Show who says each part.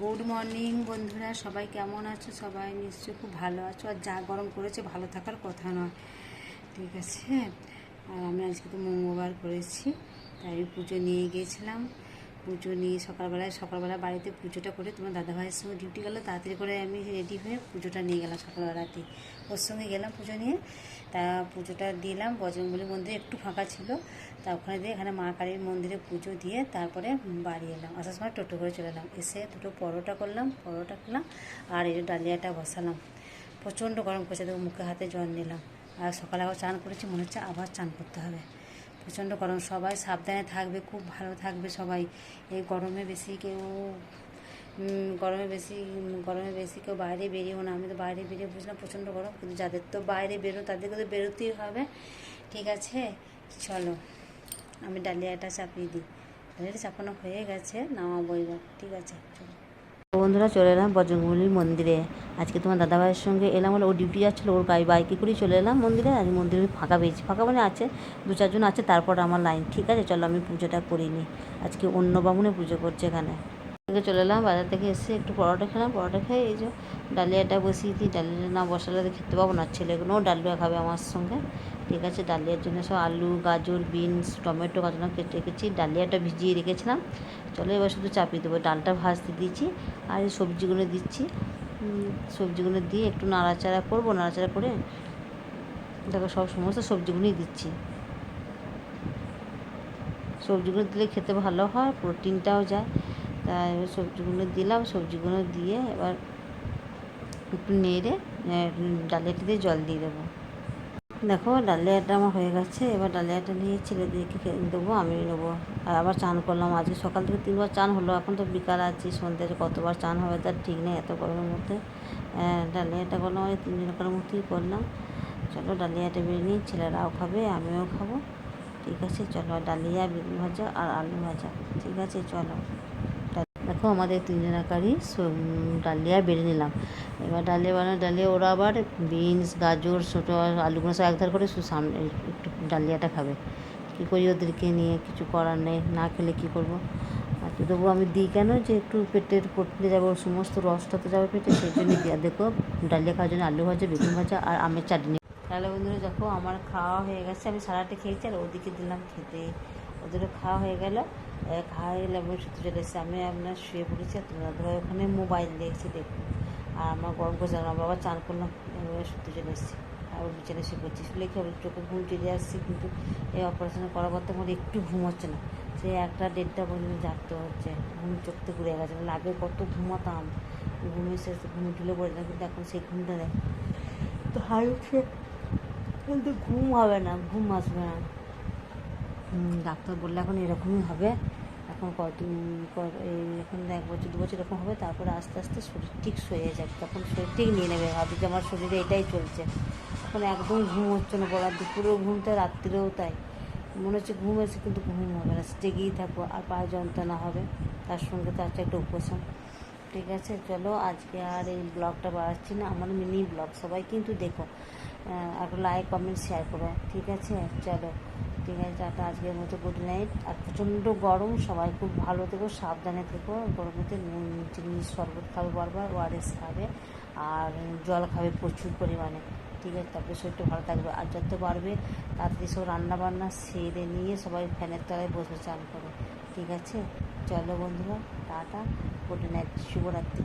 Speaker 1: Good morning বন্ধুরা, সবাই কেমন আছো? সবাই নিশ্চয়ই খুব ভালো আছো। আর যা গরম করেছে ভালো থাকার কথা নয়। ঠিক আছে? আর আমি আজকে তো মঙ্গলবার করেছি, তাই পুজো নিয়ে গিয়েছিলাম পুজো নিয়ে সকালবেলায়, সকালবেলা বাড়িতে পুজোটা করে তোমার দাদাভাইয়ের সঙ্গে ডিউটি গেলো, তাড়াতাড়ি করে আমি রেডি হয়ে পুজোটা নিয়ে গেলাম সকালবেলাতে ওর সঙ্গে গেলাম পুজো নিয়ে, তা পুজোটা দিলাম বজরঙ্গলি মন্দিরে একটু ফাঁকা ছিল, তা ওখানে দিয়ে এখানে মা কালীর মন্দিরে পুজো দিয়ে তারপরে বাড়ি এলাম। আসার সময় টোটো করে চলে এলাম, এসে দুটো পরোটা করলাম, পরোটা খেলাম আর এই ডালিয়াটা বসালাম। প্রচণ্ড গরম করছে দেখো মুখে হাতে জল নিলাম। আর সকালে আবার চান করেছি, মনে হচ্ছে আবার চান করতে হবে। প্রচণ্ড গরম, সবাই সাবধানে থাকবে, খুব ভালো থাকবে সবাই। এই গরমে বেশি কেউ গরমে বেশি গরমে বেশি কেউ বাইরে বেরিয়েও না। আমি তো বাইরে বেরিয়ে বুঝলাম প্রচণ্ড গরম, কিন্তু যাদের তো বাইরে বেরো তাদেরকে তো বেরোতেই হবে। ঠিক আছে? চলো, আমি ডালিয়াটা চাপিয়ে দিই। ডালিয়াটা চাপানো হয়ে গেছে, নামাবো এবার। ঠিক আছে বন্ধুরা, চলে এলাম বজরঙ্গলির মন্দিরে। আজকে তোমার দাদাভাইয়ের সঙ্গে এলাম বলে ও ডিউটি যাচ্ছিল, ওর গাড়ি বাইকে করেই চলে এলাম মন্দিরে। আজ মন্দিরে ফাঁকা পেয়েছি, ফাঁকা মানে আছে, দু চারজন আছে, তারপর আমার লাইন। ঠিক আছে, চলো আমি পুজোটা করিনি আজকে অন্য বামুনে পুজো করছে এখানে। থেকে চলে এলাম, বাজার থেকে এসে একটু পরোটা খেলাম। পরোটা খেয়ে এই যে ডালিয়াটা বসিয়ে দিই, ডালিয়াটা না বসালে তো খেতে পাবো না ছেলেগুলোও ডালিয়া খাবে আমার সঙ্গে। ঠিক আছে, ডালিয়ার জন্য সব আলু, গাজর, বিনস, টমেটো, কাঁচা কেটে রেখেছি, ডালিয়াটা ভিজিয়ে রেখেছিলাম। চলো এবার শুধু চাপিয়ে দেবো, ডালটা ভাজতে দিয়েছি, আর এই সবজিগুলো দিচ্ছি। সবজিগুলো দিয়ে একটু নাড়াচাড়া করব, নাড়াচাড়া করে দেখো সব সমস্ত সবজিগুলোই দিচ্ছি। সবজিগুলো দিলে খেতে ভালো হয়, প্রোটিনটাও যায়। তাই সবজিগুলো দিলাম, সবজিগুলো দিয়ে এবার একটু নেড়ে ডালেটি দিয়ে জল দিয়ে দেবো। দেখো ডালিয়াটা আমার হয়ে গেছে। এবার ডালিয়াটা নিয়ে ছেলেদেরকে দেবো আমি নেব। আর আবার চান করলাম আজকে। সকাল থেকে তিনবার চান হলো এখন তো বিকাল আছে সন্ধ্যে কতবার চান হবে তার ঠিক নেই এত গরমের মধ্যে। আহ, ডালিয়াটা করলাম ওই তিন তিনজনকার মধ্যেই করলাম। চলো ডালিয়াটা বেরিয়ে নিই ছেলেরাও খাবে আমিও খাব। ঠিক আছে চলো ডালিয়া বেগুন ভাজা আর আলু ভাজা। ঠিক আছে চলো। দেখো আমাদের তিনজনাকারই ডালিয়া বেড়ে নিলাম। এবার ডালিয়া বানানো ডালিয়া ওরা আবার বিনস, গাজর, ছোটো আলুগুলো সব একধার করে সামনে একটু ডালিয়াটা খাবে। কী করি ওদেরকে নিয়ে কিছু করার নেই, না খেলে কী করব? আর তবু আমি দিই কেন যে একটু পেটের পটলে যাব, সমস্ত রসটা তো যাবে পেটে, সেই জন্য আর দেখো, ডালিয়া খাওয়ার জন্য আলু ভাজা, বেগুন ভাজা আর আমের চাটনি। তাহলে বন্ধুরা দেখো, আমার খাওয়া হয়ে গেছে, আমি সারাটা খেয়েছি আর ওদিকে দিলাম খেতে। ওদেরও খাওয়া হয়ে গেল। এ, খাওয়া হয়ে গেলে আমি চলে এসেছি। আমি আপনার শুয়ে পড়েছি আর তোমরা ধরো ওখানে মোবাইল দেখছি দেখুন আর আমার গরম করছে আমার বাবা চান করলাম শুতে চলে এসেছি। আর বিছানে শুয়ে পড়ছি। শুলে কি চোখে ঘুম চলে আসছে কিন্তু এই অপারেশন করার পর তো আমার একটু ঘুম হচ্ছে না। সেই একটা দেড়টা পর্যন্ত জাগতে হচ্ছে। ঘুম চোখতে ঘুরে গেছে। মানে আগে কত ঘুমাতাম। ঘুমিয়ে শেষ ঘুমে ঢুলে পড়েছিলাম কিন্তু এখন সেই ঘুমটা নেই তো হাই উঠে কিন্তু ঘুম হবে না ঘুম আসবে না। ডাক্তার বললে এখন এরকমই হবে। এখন কদিন এখন এক বছর দু বছর এরকম হবে, তারপরে আস্তে আস্তে শরীর ঠিক সয়ে যাবে। তখন শরীর ঠিক নিয়ে নেবে। ভাবি যে আমার শরীরে এটাই চলছে। এখন একদম ঘুম হচ্ছে না বলা দুপুরেও ঘুমতে রাত্রিরেও তাই। মনে হচ্ছে ঘুম এসে কিন্তু ঘুম হবে না। জেগেই থাকব, আর পায়ে যন্ত্রণা হবে। তার সঙ্গে তার একটা উপশম। ঠিক আছে, চলো আজকে আর এই ব্লগটা বাড়াচ্ছি না। আমার মিনি ব্লগ, সবাই কিন্তু দেখো। একটা লাইক কমেন্ট শেয়ার করো। ঠিক আছে, চলো। ঠিক আছে টাটা আজকের মতো গুড নাইট আর প্রচণ্ড গরম, সবাই খুব ভালো থেকো, সাবধানে থেকো। গরমেতে নুন চিনি শরবত খাবে বারবার ওআরএস খাবে। আর জল খাবে প্রচুর পরিমাণে। ঠিক আছে, তারপরে শরীরটা ভালো থাকবে। আর যত পারবে তাড়াতাড়ি সব রান্না বান্না সেরে নিয়ে সবাই ফ্যানের তলায় বসে চান করো। ঠিক আছে? চলো বন্ধুরা, টাটা। গুড নাইট শুভরাত্রি।